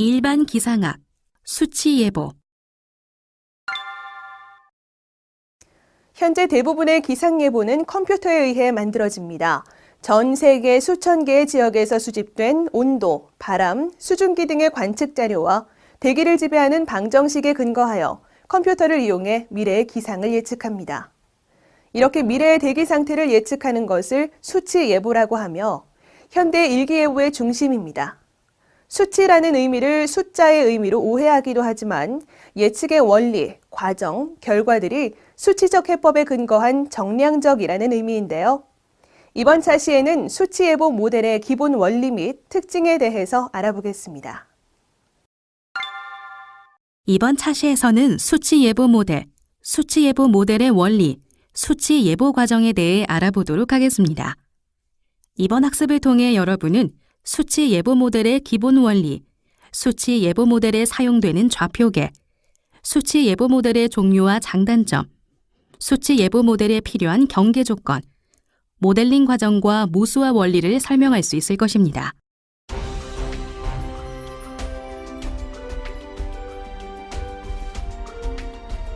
일반 기상학, 수치 예보, 현재 대부분의 기상 예보는 컴퓨터에 의해 만들어집니다. 전 세계 수천 개의 지역에서 수집된 온도, 바람, 수증기 등의 관측 자료와 대기를 지배하는 방정식에 근거하여 컴퓨터를 이용해 미래의 기상을 예측합니다. 이렇게 미래의 대기 상태를 예측하는 것을 수치 예보라고 하며 현대 일기예보의 중심입니다. 수치라는 의미를 숫자의 의미로 오해하기도 하지만 예측의 원리, 과정, 결과들이 수치적 해법에 근거한 정량적이라는 의미인데요. 이번 차시에는 수치 예보 모델의 기본 원리 및 특징에 대해서 알아보겠습니다. 이번 차시에서는 수치 예보 모델, 수치 예보 모델의 원리, 수치 예보 과정에 대해 알아보도록 하겠습니다. 이번 학습을 통해 여러분은 수치 예보 모델의 기본 원리, 수치 예보 모델에 사용되는 좌표계, 수치 예보 모델의 종류와 장단점, 수치 예보 모델에 필요한 경계 조건, 모델링 과정과 모수화 원리를 설명할 수 있을 것입니다.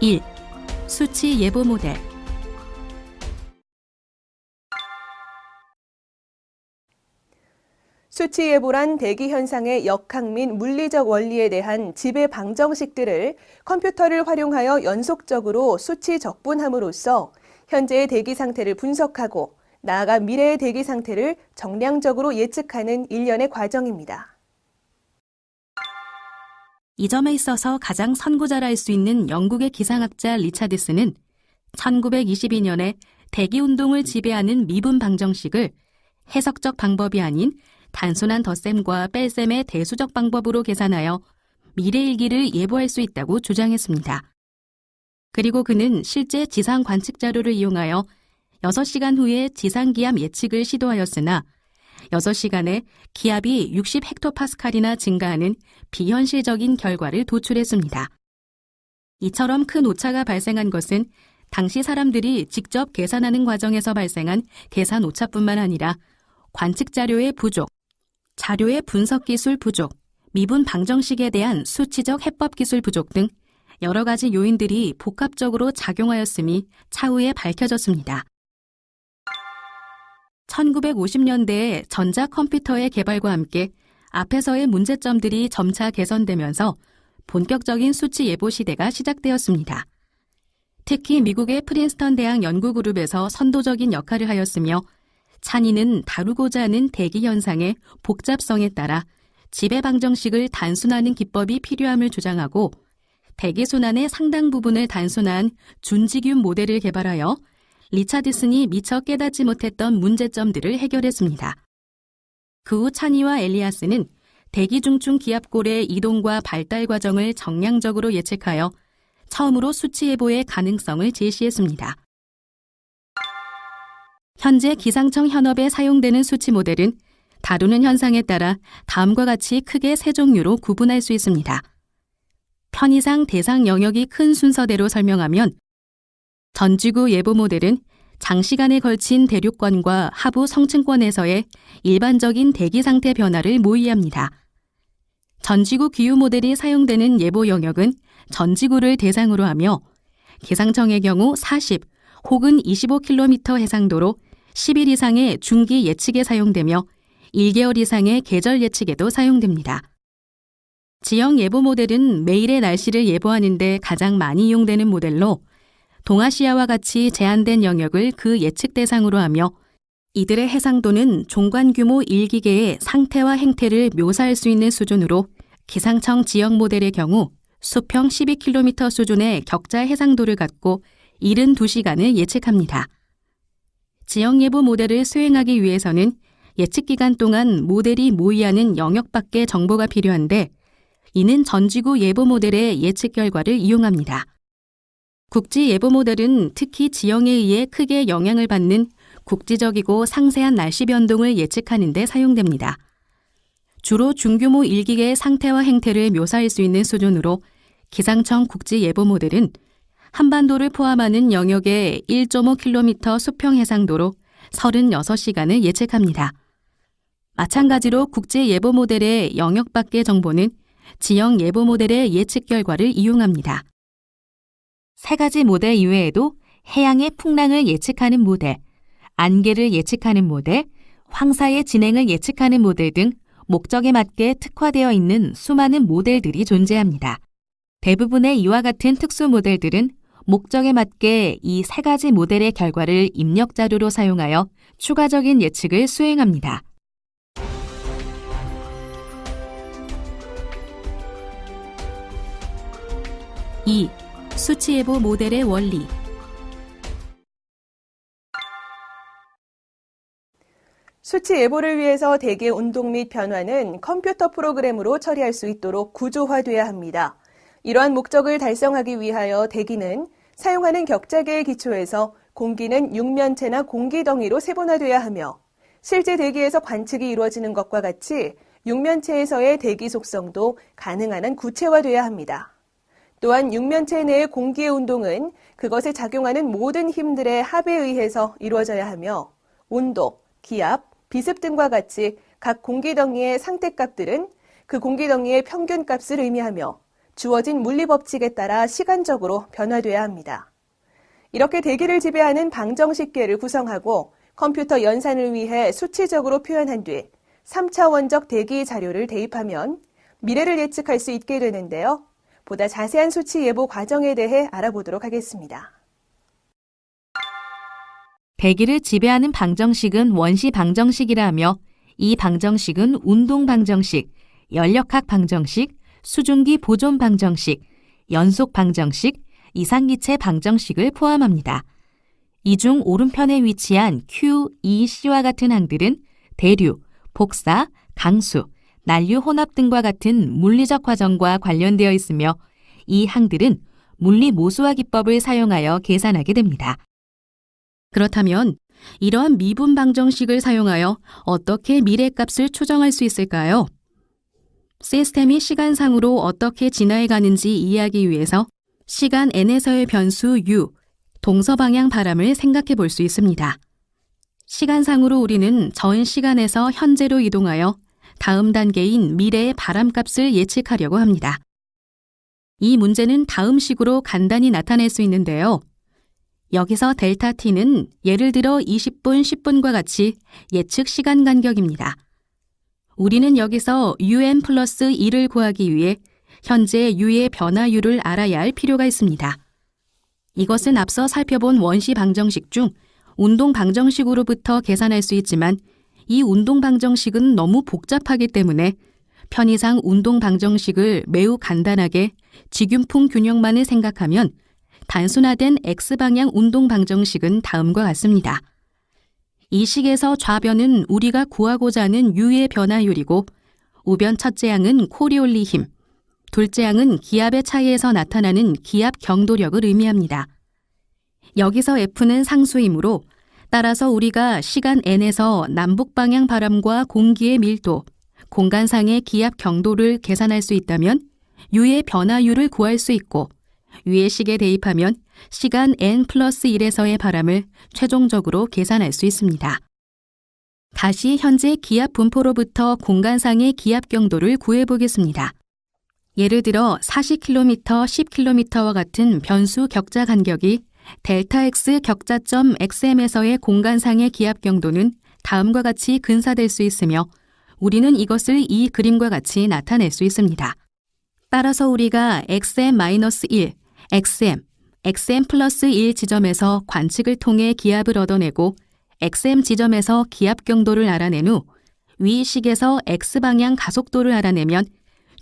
일 수치 예보 모델 수치 예보란 대기 현상의 역학 및 물리적 원리에 대한 지배 방정식들을 컴퓨터를 활용하여 연속적으로 수치 적분함으로써 현재의 대기 상태를 분석하고 나아가 미래의 대기 상태를 정량적으로 예측하는 일련의 과정입니다. 이 점에 있어서 가장 선구자라 할 수 있는 영국의 기상학자 리차드스는 1922년에 대기 운동을 지배하는 미분 방정식을 해석적 방법이 아닌 단순한 덧셈과 뺄셈의 대수적 방법으로 계산하여 미래일기를 예보할 수 있다고 주장했습니다. 그리고 그는 실제 지상 관측 자료를 이용하여 6시간 후에 지상 기압 예측을 시도하였으나 6시간에 기압이 60 헥토파스칼이나 증가하는 비현실적인 결과를 도출했습니다. 이처럼 큰 오차가 발생한 것은 당시 사람들이 직접 계산하는 과정에서 발생한 계산 오차뿐만 아니라 관측 자료의 부족, 자료의 분석 기술 부족, 미분 방정식에 대한 수치적 해법 기술 부족 등 여러 가지 요인들이 복합적으로 작용하였음이 차후에 밝혀졌습니다. 1950년대에 전자 컴퓨터의 개발과 함께 앞에서의 문제점들이 점차 개선되면서 본격적인 수치 예보 시대가 시작되었습니다. 특히 미국의 프린스턴 대학 연구그룹에서 선도적인 역할을 하였으며 찬이는 다루고자 하는 대기 현상의 복잡성에 따라 지배 방정식을 단순화하는 기법이 필요함을 주장하고 대기 순환의 상당 부분을 단순화한 준지균 모델을 개발하여 리차드슨이 미처 깨닫지 못했던 문제점들을 해결했습니다. 그 후 찬이와 엘리아스는 대기 중충 기압골의 이동과 발달 과정을 정량적으로 예측하여 처음으로 수치 예보의 가능성을 제시했습니다. 현재 기상청 현업에 사용되는 수치 모델은 다루는 현상에 따라 다음과 같이 크게 세 종류로 구분할 수 있습니다. 편의상 대상 영역이 큰 순서대로 설명하면 전지구 예보 모델은 장시간에 걸친 대륙권과 하부 성층권에서의 일반적인 대기 상태 변화를 모의합니다. 전지구 기후 모델이 사용되는 예보 영역은 전지구를 대상으로 하며 기상청의 경우 40 혹은 25km 해상도로 10일 이상의 중기 예측에 사용되며 1개월 이상의 계절 예측에도 사용됩니다. 지형 예보 모델은 매일의 날씨를 예보하는데 가장 많이 이용되는 모델로 동아시아와 같이 제한된 영역을 그 예측 대상으로 하며 이들의 해상도는 종관 규모 1기계의 상태와 행태를 묘사할 수 있는 수준으로 기상청 지역 모델의 경우 수평 12km 수준의 격자 해상도를 갖고 72시간을 예측합니다. 지역 예보 모델을 수행하기 위해서는 예측 기간 동안 모델이 모의하는 영역 밖의 정보가 필요한데 이는 전지구 예보 모델의 예측 결과를 이용합니다. 국지 예보 모델은 특히 지형에 의해 크게 영향을 받는 국지적이고 상세한 날씨 변동을 예측하는 데 사용됩니다. 주로 중규모 1기계의 상태와 행태를 묘사할 수 있는 수준으로 기상청 국지 예보 모델은 한반도를 포함하는 영역의 1.5km 수평 해상도로 36시간을 예측합니다. 마찬가지로 국제 예보 모델의 영역 밖의 정보는 지형 예보 모델의 예측 결과를 이용합니다. 세 가지 모델 이외에도 해양의 풍랑을 예측하는 모델, 안개를 예측하는 모델, 황사의 진행을 예측하는 모델 등 목적에 맞게 특화되어 있는 수많은 모델들이 존재합니다. 대부분의 이와 같은 특수 모델들은 목적에 맞게 이 세 가지 모델의 결과를 입력 자료로 사용하여 추가적인 예측을 수행합니다. 이 수치 예보 모델의 원리 수치 예보를 위해서 대기 운동 및 변화는 컴퓨터 프로그램으로 처리할 수 있도록 구조화돼야 합니다. 이러한 목적을 달성하기 위하여 대기는 사용하는 격자계에 기초해서 공기는 육면체나 공기 덩이로 세분화돼야 하며 실제 대기에서 관측이 이루어지는 것과 같이 육면체에서의 대기 속성도 가능한 한 구체화돼야 합니다. 또한 육면체 내의 공기의 운동은 그것에 작용하는 모든 힘들의 합에 의해서 이루어져야 하며 온도, 기압, 비습 등과 같이 각 공기 덩이의 상태값들은 그 공기 덩이의 평균값을 의미하며 주어진 물리법칙에 따라 시간적으로 변화돼야 합니다. 이렇게 대기를 지배하는 방정식계를 구성하고 컴퓨터 연산을 위해 수치적으로 표현한 뒤 3차원적 대기 자료를 대입하면 미래를 예측할 수 있게 되는데요. 보다 자세한 수치 예보 과정에 대해 알아보도록 하겠습니다. 대기를 지배하는 방정식은 원시 방정식이라 하며 이 방정식은 운동 방정식, 연력학 방정식, 수증기 보존 방정식, 연속 방정식, 이상기체 방정식을 포함합니다. 이 중 오른편에 위치한 Q, E, C와 같은 항들은 대류, 복사, 강수, 난류 혼합 등과 같은 물리적 과정과 관련되어 있으며 이 항들은 물리 모수화 기법을 사용하여 계산하게 됩니다. 그렇다면 이러한 미분 방정식을 사용하여 어떻게 미래값을 추정할 수 있을까요? 시스템이 시간상으로 어떻게 진화해 가는지 이해하기 위해서 시간 n에서의 변수 u, 동서방향 바람을 생각해 볼 수 있습니다. 시간상으로 우리는 전 시간에서 현재로 이동하여 다음 단계인 미래의 바람값을 예측하려고 합니다. 이 문제는 다음 식으로 간단히 나타낼 수 있는데요. 여기서 델타 t는 예를 들어 20분, 10분과 같이 예측 시간 간격입니다. 우리는 여기서 un 플러스 2를 구하기 위해 현재 u의 변화율을 알아야 할 필요가 있습니다. 이것은 앞서 살펴본 원시 방정식 중 운동 방정식으로부터 계산할 수 있지만 이 운동 방정식은 너무 복잡하기 때문에 편의상 운동 방정식을 매우 간단하게 직윤풍 균형만을 생각하면 단순화된 X방향 운동 방정식은 다음과 같습니다. 이 식에서 좌변은 우리가 구하고자 하는 U의 변화율이고 우변 첫째 항은 코리올리 힘, 둘째 항은 기압의 차이에서 나타나는 기압 경도력을 의미합니다. 여기서 F는 상수이므로 따라서 우리가 시간 n에서 남북 방향 바람과 공기의 밀도, 공간상의 기압 경도를 계산할 수 있다면 U의 변화율을 구할 수 있고 위의 식에 대입하면 시간 n 플러스 1에서의 바람을 최종적으로 계산할 수 있습니다. 다시 현재 기압 분포로부터 공간상의 기압 경도를 구해 보겠습니다. 예를 들어 40km, 10km와 같은 변수 격자 간격이 델타 x 격자점 xm에서의 공간상의 기압 경도는 다음과 같이 근사될 수 있으며 우리는 이것을 이 그림과 같이 나타낼 수 있습니다. 따라서 우리가 xm-1, xm, xm 플러스 1 지점에서 관측을 통해 기압을 얻어내고 xm 지점에서 기압 경도를 알아낸 후 위 식에서 x방향 가속도를 알아내면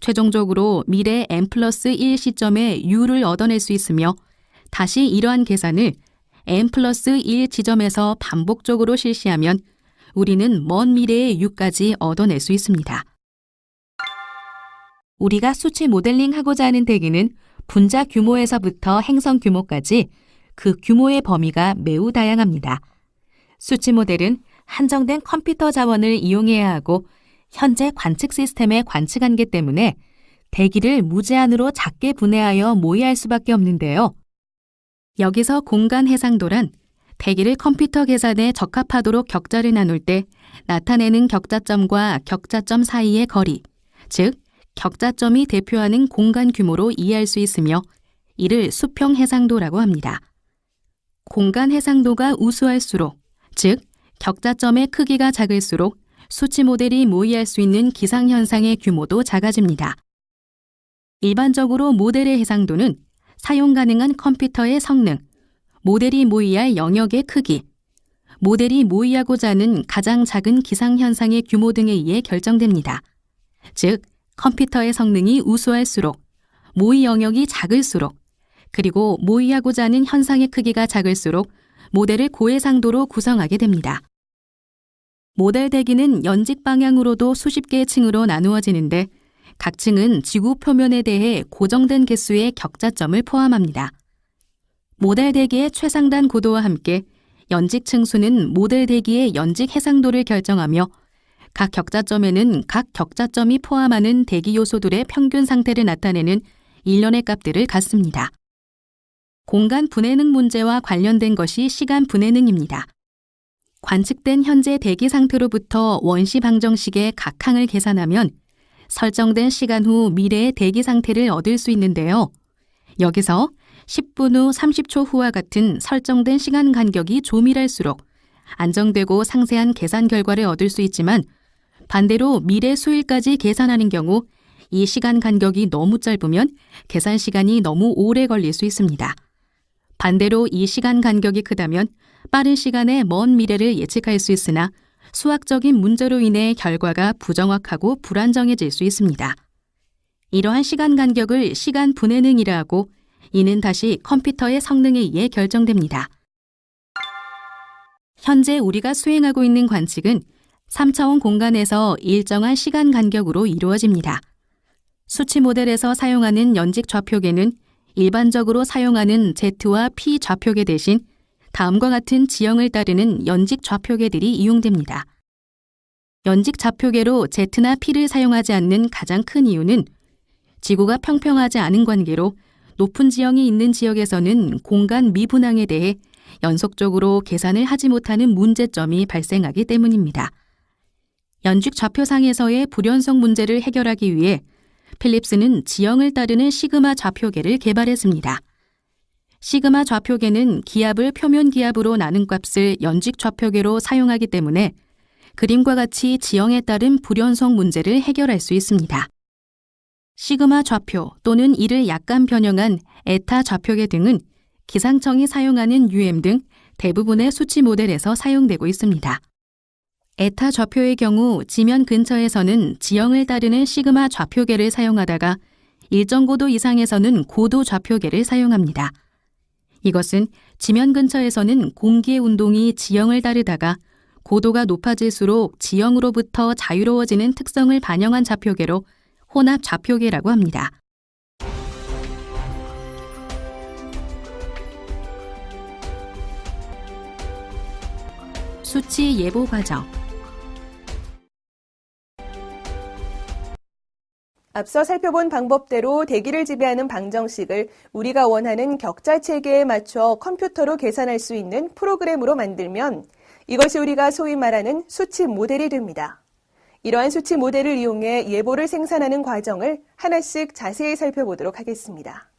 최종적으로 미래 m 플러스 1 시점에 u를 얻어낼 수 있으며 다시 이러한 계산을 m 플러스 1 지점에서 반복적으로 실시하면 우리는 먼 미래의 u까지 얻어낼 수 있습니다. 우리가 수치 모델링 하고자 하는 대기는 분자 규모에서부터 행성 규모까지 그 규모의 범위가 매우 다양합니다. 수치 모델은 한정된 컴퓨터 자원을 이용해야 하고 현재 관측 시스템의 관측 한계 때문에 대기를 무제한으로 작게 분해하여 모의할 수밖에 없는데요. 여기서 공간 해상도란 대기를 컴퓨터 계산에 적합하도록 격자를 나눌 때 나타내는 격자점과 격자점 사이의 거리, 즉 격자점이 대표하는 공간 규모로 이해할 수 있으며 이를 수평 해상도라고 합니다. 공간 해상도가 우수할수록, 즉 격자점의 크기가 작을수록 수치 모델이 모의할 수 있는 기상 현상의 규모도 작아집니다. 일반적으로 모델의 해상도는 사용 가능한 컴퓨터의 성능, 모델이 모의할 영역의 크기, 모델이 모의하고자 하는 가장 작은 기상 현상의 규모 등에 의해 결정됩니다. 즉, 컴퓨터의 성능이 우수할수록, 모의 영역이 작을수록, 그리고 모의하고자 하는 현상의 크기가 작을수록 모델을 고해상도로 구성하게 됩니다. 모델 대기는 연직 방향으로도 수십 개의 층으로 나누어지는데 각 층은 지구 표면에 대해 고정된 개수의 격자점을 포함합니다. 모델 대기의 최상단 고도와 함께 연직 층수는 모델 대기의 연직 해상도를 결정하며 각 격자점에는 각 격자점이 포함하는 대기 요소들의 평균 상태를 나타내는 일련의 값들을 갖습니다. 공간 분해능 문제와 관련된 것이 시간 분해능입니다. 관측된 현재 대기 상태로부터 원시 방정식의 각 항을 계산하면 설정된 시간 후 미래의 대기 상태를 얻을 수 있는데요. 여기서 10분 후 30초 후와 같은 설정된 시간 간격이 조밀할수록 안정되고 상세한 계산 결과를 얻을 수 있지만 반대로 미래 수일까지 계산하는 경우 이 시간 간격이 너무 짧으면 계산 시간이 너무 오래 걸릴 수 있습니다. 반대로 이 시간 간격이 크다면 빠른 시간에 먼 미래를 예측할 수 있으나 수학적인 문제로 인해 결과가 부정확하고 불안정해질 수 있습니다. 이러한 시간 간격을 시간 분해능이라 하고 이는 다시 컴퓨터의 성능에 의해 결정됩니다. 현재 우리가 수행하고 있는 관측은 3차원 공간에서 일정한 시간 간격으로 이루어집니다. 수치 모델에서 사용하는 연직 좌표계는 일반적으로 사용하는 Z와 P 좌표계 대신 다음과 같은 지형을 따르는 연직 좌표계들이 이용됩니다. 연직 좌표계로 Z나 P를 사용하지 않는 가장 큰 이유는 지구가 평평하지 않은 관계로 높은 지형이 있는 지역에서는 공간 미분항에 대해 연속적으로 계산을 하지 못하는 문제점이 발생하기 때문입니다. 연직 좌표상에서의 불연속 문제를 해결하기 위해 필립스는 지형을 따르는 시그마 좌표계를 개발했습니다. 시그마 좌표계는 기압을 표면 기압으로 나눈 값을 연직 좌표계로 사용하기 때문에 그림과 같이 지형에 따른 불연속 문제를 해결할 수 있습니다. 시그마 좌표 또는 이를 약간 변형한 에타 좌표계 등은 기상청이 사용하는 UM 등 대부분의 수치 모델에서 사용되고 있습니다. 에타 좌표의 경우 지면 근처에서는 지형을 따르는 시그마 좌표계를 사용하다가 일정 고도 이상에서는 고도 좌표계를 사용합니다. 이것은 지면 근처에서는 공기의 운동이 지형을 따르다가 고도가 높아질수록 지형으로부터 자유로워지는 특성을 반영한 좌표계로 혼합 좌표계라고 합니다. 수치 예보 과정 앞서 살펴본 방법대로 대기를 지배하는 방정식을 우리가 원하는 격자 체계에 맞춰 컴퓨터로 계산할 수 있는 프로그램으로 만들면 이것이 우리가 소위 말하는 수치 모델이 됩니다. 이러한 수치 모델을 이용해 예보를 생산하는 과정을 하나씩 자세히 살펴보도록 하겠습니다.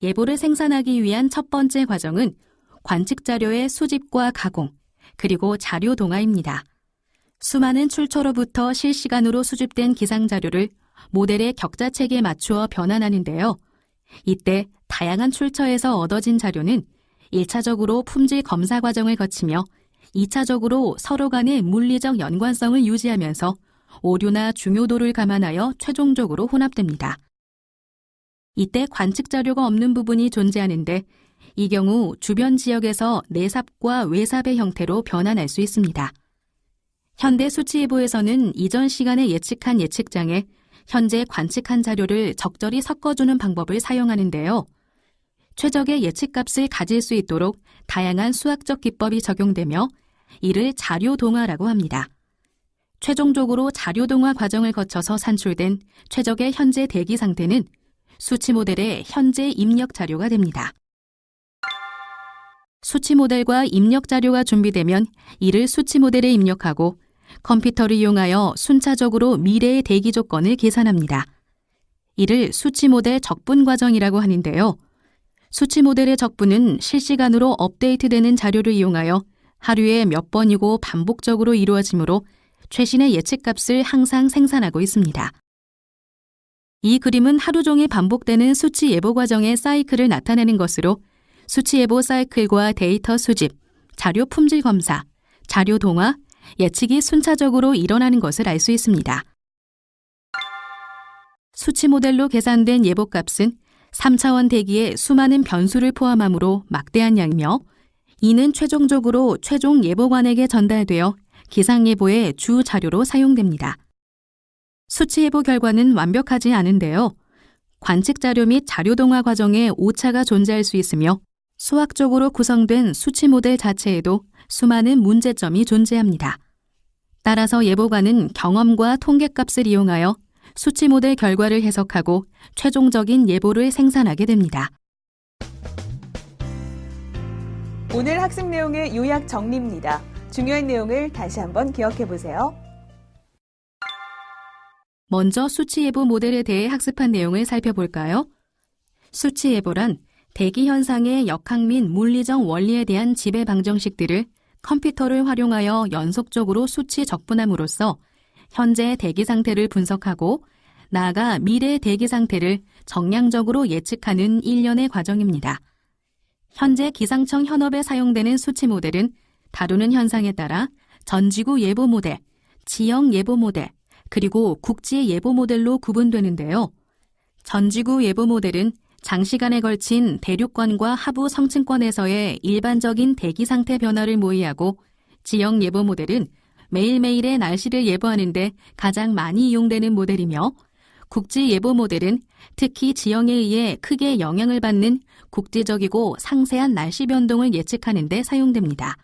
예보를 생산하기 위한 첫 번째 과정은 관측 자료의 수집과 가공, 그리고 자료 동화입니다. 수많은 출처로부터 실시간으로 수집된 기상 자료를 모델의 격자 체계에 맞추어 변환하는데요. 이때 다양한 출처에서 얻어진 자료는 1차적으로 품질 검사 과정을 거치며 2차적으로 서로 간의 물리적 연관성을 유지하면서 오류나 중요도를 감안하여 최종적으로 혼합됩니다. 이때 관측 자료가 없는 부분이 존재하는데 이 경우 주변 지역에서 내삽과 외삽의 형태로 변환할 수 있습니다. 현대 수치예보에서는 이전 시간에 예측한 예측장에 현재 관측한 자료를 적절히 섞어주는 방법을 사용하는데요. 최적의 예측값을 가질 수 있도록 다양한 수학적 기법이 적용되며 이를 자료 동화라고 합니다. 최종적으로 자료 동화 과정을 거쳐서 산출된 최적의 현재 대기 상태는 수치 모델의 현재 입력 자료가 됩니다. 수치 모델과 입력 자료가 준비되면 이를 수치 모델에 입력하고 컴퓨터를 이용하여 순차적으로 미래의 대기 조건을 계산합니다. 이를 수치 모델 적분 과정이라고 하는데요. 수치 모델의 적분은 실시간으로 업데이트되는 자료를 이용하여 하루에 몇 번이고 반복적으로 이루어지므로 최신의 예측값을 항상 생산하고 있습니다. 이 그림은 하루 종일 반복되는 수치 예보 과정의 사이클을 나타내는 것으로 수치 예보 사이클과 데이터 수집, 자료 품질 검사, 자료 동화, 예측이 순차적으로 일어나는 것을 알 수 있습니다. 수치 모델로 계산된 예보값은 3차원 대기에 수많은 변수를 포함하므로 막대한 양이며 이는 최종적으로 최종 예보관에게 전달되어 기상예보의 주 자료로 사용됩니다. 수치 예보 결과는 완벽하지 않은데요. 관측 자료 및 자료 동화 과정에 오차가 존재할 수 있으며 수학적으로 구성된 수치 모델 자체에도 수많은 문제점이 존재합니다. 따라서 예보관은 경험과 통계값을 이용하여 수치 모델 결과를 해석하고 최종적인 예보를 생산하게 됩니다. 오늘 학습 내용의 요약 정리입니다. 중요한 내용을 다시 한번 기억해 보세요. 먼저 수치 예보 모델에 대해 학습한 내용을 살펴볼까요? 수치 예보란 대기 현상의 역학 및 물리적 원리에 대한 지배 방정식들을 컴퓨터를 활용하여 연속적으로 수치 적분함으로써 현재의 대기 상태를 분석하고 나아가 미래의 대기 상태를 정량적으로 예측하는 일련의 과정입니다. 현재 기상청 현업에 사용되는 수치 모델은 다루는 현상에 따라 전지구 예보 모델, 지역 예보 모델, 그리고 국지 예보 모델로 구분되는데요. 전지구 예보 모델은 장시간에 걸친 대륙권과 하부 성층권에서의 일반적인 대기 상태 변화를 모의하고 지역 예보 모델은 매일매일의 날씨를 예보하는데 가장 많이 이용되는 모델이며 국지 예보 모델은 특히 지형에 의해 크게 영향을 받는 국지적이고 상세한 날씨 변동을 예측하는 데 사용됩니다.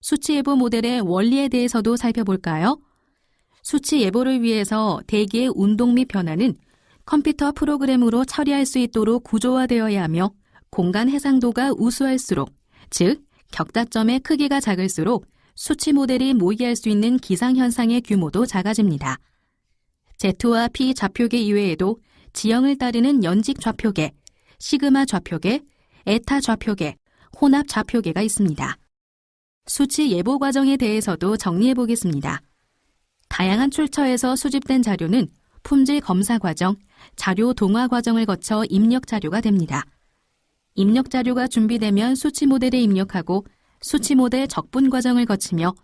수치 예보 모델의 원리에 대해서도 살펴볼까요? 수치 예보를 위해서 대기의 운동 및 변화는 컴퓨터 프로그램으로 처리할 수 있도록 구조화되어야 하며 공간 해상도가 우수할수록, 즉 격자점의 크기가 작을수록 수치 모델이 모의할 수 있는 기상 현상의 규모도 작아집니다. Z와 P 좌표계 이외에도 지형을 따르는 연직 좌표계, 시그마 좌표계, 에타 좌표계, 혼합 좌표계가 있습니다. 수치 예보 과정에 대해서도 정리해 보겠습니다. 다양한 출처에서 수집된 자료는 품질 검사 과정, 자료 동화 과정을 거쳐 입력 자료가 됩니다. 입력 자료가 준비되면 수치 모델에 입력하고 수치 모델 적분 과정을 거치며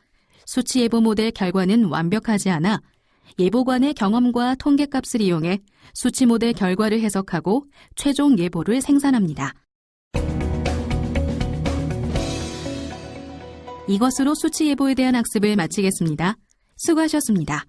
수치 예보 모델 결과는 완벽하지 않아 예보관의 경험과 통계값을 이용해 수치 모델 결과를 해석하고 최종 예보를 생산합니다. 이것으로 수치 예보에 대한 학습을 마치겠습니다. 수고하셨습니다.